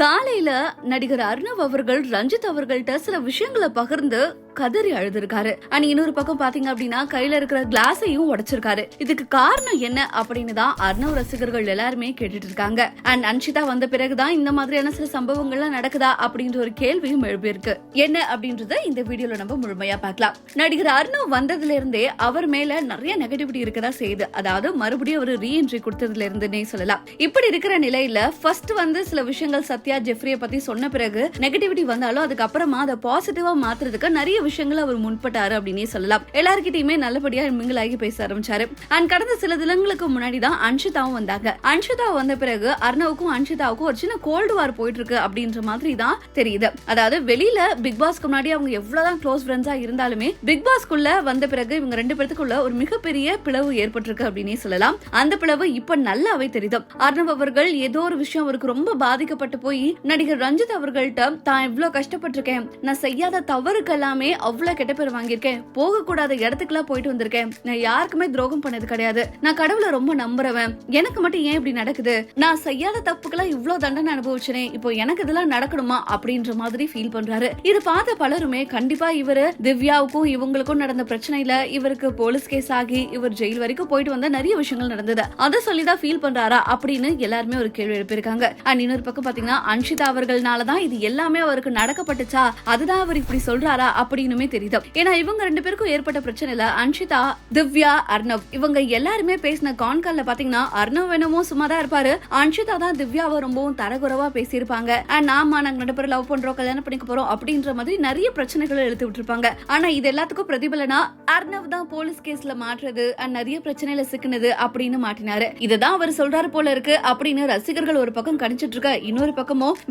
காலையில நடிகர் அர்ணவ் அவர்கள் ரஞ்சித் அவர்கள்ட்ட சில விஷயங்களை பகிர்ந்து கதறி அழுதுருக்காரு. அண்ட் இன்னொரு பக்கம் பாத்தீங்க அப்படின்னா கையில இருக்கிற கிளாஸையும் உடைச்சிருக்காரு. இதுக்கு காரணம் என்ன அப்படின்னு தான் அர்ணவ் ரசிகர்கள் எல்லாருமே கேட்டுட்டு இருக்காங்க அண்ட் அன்ஷிதா வந்த பிறகுதான் இந்த மாதிரியான சில சம்பவங்கள்லாம் நடக்குதா அப்படின்ற ஒரு கேள்வியும் எழுப்பியிருக்கு. என்ன அப்படின்றத இந்த வீடியோல நம்ம முழுமையா பார்க்கலாம். நடிகர் அர்ணவ் வந்ததுல இருந்தே அவர் மேல நிறைய நெகட்டிவிட்டி இருக்கதா செய்யுது. அதாவது மறுபடியும் அவர் ரீஎன்ட்ரி கொடுத்ததுல இருந்துன்னே சொல்லலாம். இப்படி இருக்கிற நிலையில ஃபர்ஸ்ட் வந்து சில விஷயங்கள் சத்யா ஜெஃப்ரிய பத்தி சொன்ன பிறகு நெகட்டிவிட்டி வந்தாலும் அதுக்கப்புறமா அதை பாசிட்டிவா மாத்துறதுக்கு நிறைய விஷயங்கள் அவர் முன்பட்டாரு அப்படின்னே சொல்லலாம். எல்லார்கிட்டயுமே நல்லபடியா மிங்கிள் ஆகி பேச ஆரம்பிச்சாரு. அண்ட் கடந்த சில தினங்களுக்கு முன்னாடி தான் அன்ஷிதாவும் வந்தாங்க. அன்ஷிதா வந்த பிறகு அர்ணவுக்கும் அன்ஷிதாவுக்கும் ஒரு சின்ன கோல்டு வார் போயிட்டு இருக்கு அப்படின்ற மாதிரி தான் தெரியுது. அதாவது வெளியில பிக் பாஸ்க்கு முன்னாடி அவங்க எவ்வளவுதான் க்ளோஸ் ஃப்ரெண்ட்ஸா இருந்தாலுமே பிக் பாஸ்க்குள்ள வந்த பிறகு இவங்க ரெண்டு பேருக்குள்ள ஒரு மிகப்பெரிய பிளவு ஏற்பட்டிருக்கு அப்படின்னே சொல்லலாம். அந்த பிளவு இப்ப நல்லாவே தெரியுது. அர்ணவ் அவர்கள் ஏதோ ஒரு விஷயம் அவருக்கு ரொம்ப பாதிக்கப்பட்டு போய் நடிகர் ரஞ்சித் அவர்கள்ட்ட தான் இவ்வளவு கஷ்டப்பட்டிருக்கேன். நான் செய்யாத தவறுக்கு எல்லாமே அவ்வளவு கெட்ட பேர் வாங்கியிருக்கேன். போக கூடாத இடத்துக்குலாம் போயிட்டு வந்திருக்கேன். நான் யாருக்குமே துரோகம் பண்ணது கிடையாது. நான் கடவுளை ரொம்ப நம்புறவன். எனக்கு மட்டும் ஏன் இப்படி நடக்குது? நான் செய்யாத தப்புக்கெல்லாம் இவ்வளவு தண்டனை அனுபவிச்சனே. இப்போ எனக்கு இதெல்லாம் நடக்கணுமா? அப்படின்ற மாதிரி ஃபீல் பண்றாரு. இது பார்த்த பலருமே கண்டிப்பா இவரு திவ்யாவுக்கும் இவங்களுக்கும் நடந்த பிரச்சனையில இவருக்கு போலீஸ் கேஸ் ஆகி இவர் ஜெயில் வரைக்கும் போயிட்டு வந்த நிறைய விஷயங்கள் நடந்தது. அதை சொல்லிதான் ஃபீல் பண்றாரா? அப்படின்னு எல்லாருமே ஒரு கேள்வி எழுப்பியிருக்காங்க. அண்ட் இன்னொரு பக்கம் பாத்தீங்கன்னா அன்ஷிதா அவர்கள்னாலதான் இது எல்லாமே அவருக்கு நடக்கப்பட்டுச்சா? அதுதான் அவர் இப்படி சொல்றாரா அப்படின்னுமே தெரியுது. ஏன்னா இவங்க ரெண்டு பேருக்கும் ஏற்பட்ட பிரச்சனையில அன்ஷிதா திவ்யா அர்ணவ். இவங்க எல்லாருமே பேசின கான்கால்ல பாத்தீங்கன்னா அர்ணவ் என்னமோ சும்மா தான் இருப்பாரு. அன்ஷிதா தான் திவ்யாவை ரொம்பவும் தரகுறவா பேசியிருப்பாங்க. அண்ட் நாம நாங்க ரெண்டு பேரும் லவ் பண்றோம் கல்யாணம் பண்ணிக்க போறோம் அப்படின்ற மாதிரி நிறைய பிரச்சனைகளை எடுத்து விட்டுருப்பாங்க. ஆனா இது எல்லாத்துக்கும் பிரதிபலனா அர்ணவ் தான் போலீஸ் கேஸ்ல மாற்றுறது அண்ட் நிறைய பிரச்சனையில சிக்கினது அப்படின்னு மாட்டினாரு. இதுதான் அவர் சொல்றாரு போல இருக்கு அப்படின்னு ரசிகர்கள் ஒரு பக்கம் கணிச்சிட்டு இருக்க இன்னொரு பக்கம்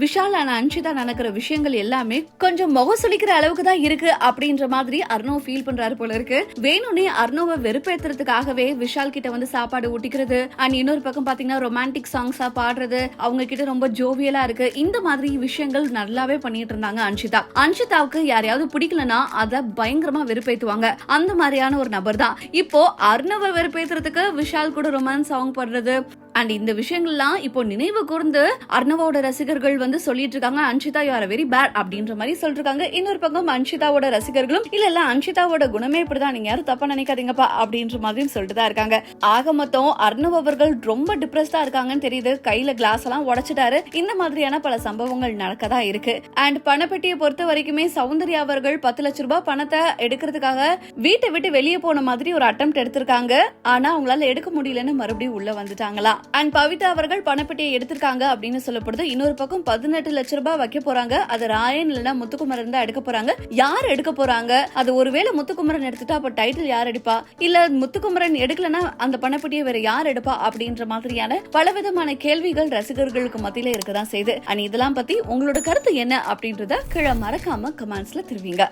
விஷால் அண்ட் அன்ஷிதா நடக்கிற விஷயங்கள் எல்லாமே கொஞ்சம் முகம் சுளிக்கிற அளவுக்கு தான் இருக்கு அப்படின்ற மாதிரி அர்ணவ் ஃபீல் பண்றாரு போல இருக்கு. வேணும்னே அர்ணவை வெறுப்பேத்துறதுக்காகவே விஷால் கிட்ட வந்து சாப்பாடு ஊட்டிக்கிறது. அண்ட் இன்னொரு பக்கம் பாத்தீங்கன்னா ரொமான்டிக் சாங்ஸா பாடுறது. அவங்க கிட்ட ரொம்ப ஜோவியலா இருக்கு. இந்த மாதிரி விஷயங்கள் நல்லாவே பண்ணிட்டு இருந்தாங்க அன்ஷிதா. அன்ஷிதாவுக்கு யாரையாவது பிடிக்கலனா அத பயங்கரமா வெறுப்பேத்துவாங்க. அந்த மாதிரியான ஒரு நபர் தான் இப்போ அர்ணவ வெறுப்பேத்துறதுக்கு விஷால் கூட ரொமான்ஸ் சாங் பாடுறது. அண்ட் இந்த விஷயங்கள்லாம் இப்போ நினைவு கூர்ந்து அர்ணவோட ரசிகர்கள் வந்து சொல்லிட்டு இருக்காங்க Anshitha you are very bad அப்படின்ற மாதிரி சொல்லிருக்காங்க இன்னொரு பக்கம் அன்ஷிதாவோட ரசிகர்களும் இல்ல இல்ல அன்ஷிதாவோட குணமே இப்படிதான் நீங்க யாரும் தப்பா நினைக்காதீங்கப்பா அப்படின்ற மாதிரியும் சொல்லிட்டு தான் இருக்காங்க. ஆக மொத்தம் அர்ணவ் அவர்கள் ரொம்ப டிப்ரெஸ்டா இருக்காங்கன்னு தெரியுது. கையில கிளாஸ் எல்லாம் உடைச்சிட்டாரு. இந்த மாதிரியான பல சம்பவங்கள் நடக்கதான் இருக்கு. அண்ட் பணப்பெட்டியை பொறுத்த வரைக்குமே சௌந்தர்யா அவர்கள் பத்து லட்ச ரூபாய் பணத்தை எடுக்கிறதுக்காக வீட்டை விட்டு வெளியே போன மாதிரி ஒரு அட்டம் எடுத்திருக்காங்க. ஆனா அவங்களால எடுக்க முடியலன்னு மறுபடியும் உள்ள வந்துட்டாங்களா? அண்ட் பவிதா அவர்கள் பணப்பெட்டியை எடுத்திருக்காங்க அப்படின்னு சொல்லப்படுது. இன்னொரு பக்கம் பதினெட்டு லட்ச ரூபாய் வைக்க போறாங்க. அது ராயன் இல்லைன்னா முத்துக்குமரன் தான் எடுக்க போறாங்க. யார் எடுக்க போறாங்க? அது ஒருவேளை முத்துக்குமரன் எடுத்துட்டா அப்ப டைட்டில் யார் எடுப்பா? இல்ல முத்துக்குமரன் எடுக்கலன்னா அந்த பணப்பெட்டியை வேற யார் எடுப்பா அப்படின்ற மாதிரியான பலவிதமான கேள்விகள் ரசிகர்களுக்கு மத்தியில இருக்கதான் செய்யுது அண்ட் இதெல்லாம் பத்தி உங்களோட கருத்து என்ன அப்படின்றத கீழே மறக்காம கமெண்ட்ஸ்ல தெரிவிங்க.